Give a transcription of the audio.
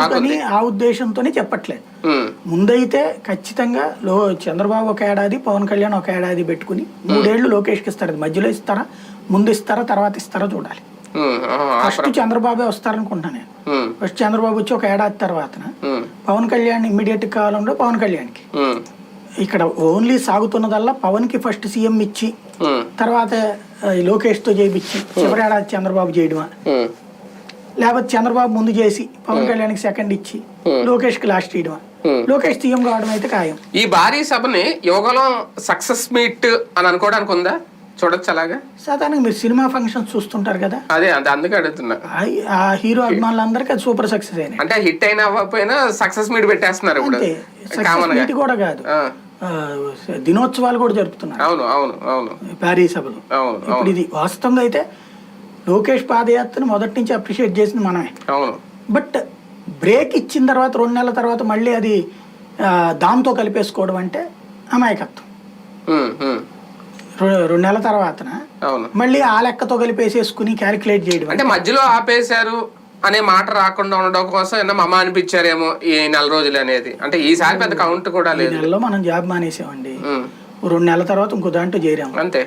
అందుకని ఆ ఉద్దేశంతోనే చెప్పట్లేదు. ముందైతే ఖచ్చితంగా లో చంద్రబాబు ఒక ఏడాది పవన్ కళ్యాణ్ ఒక ఏడాది పెట్టుకుని మూడేళ్ళు లోకేష్కి ఇస్తారు. మధ్యలో ఇస్తారా ముందు ఇస్తారా తర్వాత ఇస్తారా చూడాలి. ఫస్ట్ చంద్రబాబే వస్తారనుకుంటున్నా నేను. ఫస్ట్ చంద్రబాబు వచ్చి ఒక ఏడాది తర్వాత పవన్ కళ్యాణ్ ఇమ్మీడియట్ కాలంలో పవన్ కళ్యాణ్కి. ఇక్కడ ఓన్లీ సాగుతున్నదల్లా పవన్కి ఫస్ట్ సీఎం ఇచ్చి తర్వాత ఆ, ఈ లోకేష్తో చేయించి చివరి ఏడాది చంద్రబాబు చేయడమా? లేకపోతే చంద్రబాబు ముందు చేసి పవన్ కళ్యాణ్కి సెకండ్ ఇచ్చి లోకేష్కి లాస్ట్ ఇయడమా లోకేష్ సీఎం కావడం అయితే ఖాయం. ఈ భారీ సభని యువగలం సక్సెస్ మీట్ అని అనుకోవడానికి ఉందా? చూడొచ్చు అలాగా? సాధారణంగా మీరు సినిమా ఫంక్షన్స్ చూస్తుంటారు కదా. అదే అది అందుకే అడుగుతున్నా. ఆ- హీరో అభిమానులందరికీ అది సూపర్ సక్సెస్ అయినాయి. అంటే హిట్ అయినా అవ్వకపోయినా సక్సెస్ మీట్ పెట్టేస్తున్నారు ఇప్పుడు సక్సెస్ కూడా కాదు. దినోత్సవాలు కూడా జరుపుతున్నారు. అవును అవును అవును. ప్యారిస్ సభలో. అవును ఇప్పుడు ఇది వాస్తవంగా అయితే లోకేష్ పాదయాత్రను మొదటి నుంచి అప్రిషియేట్ చేసింది మనమే. అవును. బట్ బ్రేక్ ఇచ్చిన తర్వాత రెండు నెలల తర్వాత మళ్ళీ అది దాంతో కలిపేసుకోవడం అంటే అమాయకత్వం. రెండు నెలల తర్వాతన? అవును. మళ్ళీ ఆ లెక్కతో కలిపేసేసుకుని క్యాలిక్యులేట్ చేయడం అంటే మధ్యలో ఆపేశారు అనే మాట రాకుండా ఉండడం కోసం ఏమన్నా మమ్మ అనిపించారేమో ఈ నెల రోజులు అనేది? అంటే ఈసారి పెద్ద కౌంట్ కూడా లేదు. నెలలో మనం జాబ్ మానేసామండి. రెండు నెలల తర్వాత ఇంకో దాంట్లో చేరాము. అంతే